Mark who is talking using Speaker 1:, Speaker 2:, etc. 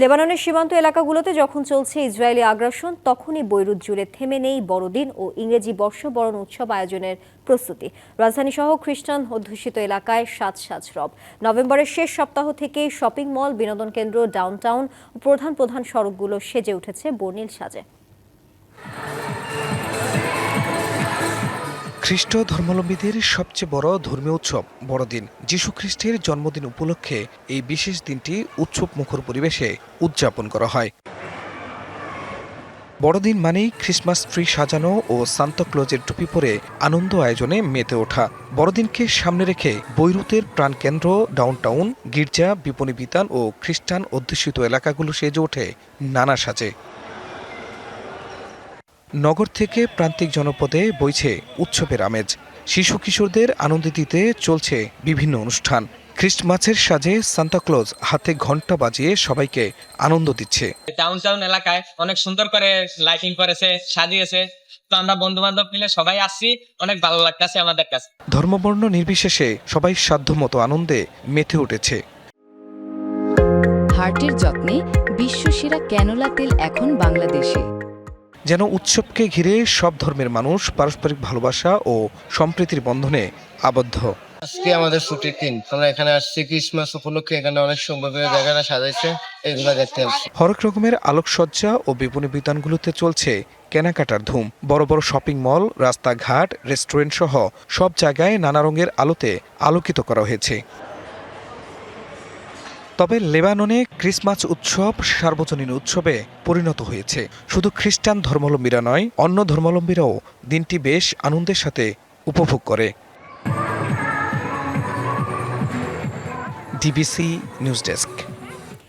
Speaker 1: লেবাননের সীমান্ত এলাকাগুলোতে যখন চলছে ইসরায়েলি আগ্রাসন, তখনই বৈরুত জুড়ে থেমে নেই বড়দিন ও ইংরেজি বর্ষবরণ উৎসব আয়োজনের প্রস্তুতি। রাজধানী সহ খ্রিস্টান অধ্যুষিত এলাকায় সাজ সাজ রব। নভেম্বরের শেষ সপ্তাহ থেকেই শপিং মল, বিনোদন কেন্দ্র, ডাউনটাউন প্রধান প্রধান সড়কগুলো সেজে উঠেছে বর্ণিল সাজে।
Speaker 2: খ্রিস্ট ধর্মাবলম্বীদের সবচেয়ে বড় ধর্মীয় উৎসব বড়দিন। যীশু খ্রিস্টের জন্মদিন উপলক্ষে এই বিশেষ দিনটি উৎসব মুখর পরিবেশে উদযাপন করা হয়। বড়দিন মানেই ক্রিসমাস ট্রি সাজানো ও সান্তাক্লজের টুপি পরে আনন্দ আয়োজনে মেতে ওঠা। বড়দিনকে সামনে রেখে বৈরুতের প্রাণকেন্দ্র, ডাউনটাউন, গির্জা বিপণী বিতান ও খ্রিস্টান অধ্যুষিত এলাকাগুলো সেজে ওঠে নানা সাজে। নগর থেকে প্রান্তিক জনপদে বইছে উৎসবের আমেজ। শিশু কিশোরদের আনন্দ দিতে চলছে বিভিন্ন অনুষ্ঠান। খ্রিস্টমাসের সাজে সান্তাক্লজ হাতে ঘণ্টা বাজিয়ে সবাইকে আনন্দ দিচ্ছে।
Speaker 3: টাউন টাউন এলাকায় অনেক সুন্দর করে লাইটিং করেছে সাজিয়েছে। তো আমরা বন্ধু বান্ধব মিলে সবাই আসছি অনেক ভালো লাগতেছে আমাদের কাছে।
Speaker 2: ধর্মবর্ণ নির্বিশেষে সবাই সাধ্যমতো আনন্দে মেতে উঠেছে।
Speaker 4: হার্টের যত্নে বিশ্বসেরা ক্যানোলা তেল এখন বাংলাদেশে।
Speaker 2: যেন উৎসবকে ঘিরে সব ধর্মের মানুষ পারস্পরিক ভালোবাসা ও সম্প্রীতির বন্ধনে আবদ্ধ।
Speaker 5: আজকে আমাদের ছুটির দিন। আমরা এখানে আসছি ক্রিসমাস উপলক্ষে। এখানে অনেক সুন্দর জায়গাটা সাজাইছে। এগুলো দেখতে আসছি।
Speaker 2: হরেক রকমের আলোকসজ্জা ও বিপণী বিতানগুলোতে চলছে কেনাকাটার ধুম। বড় বড় শপিং মল রাস্তাঘাট রেস্টুরেন্ট সহ সব জায়গায় নানা রঙের আলোতে আলোকিত করা হয়েছে। তবে লেবাননে ক্রিসমাস উৎসব সার্বজনীন উৎসবে পরিণত হয়েছে। শুধু খ্রিস্টান ধর্মাবলম্বীরা নয়, অন্য ধর্মাবলম্বীরাও দিনটি বেশ আনন্দের সাথে উপভোগ করে। DBC news desk.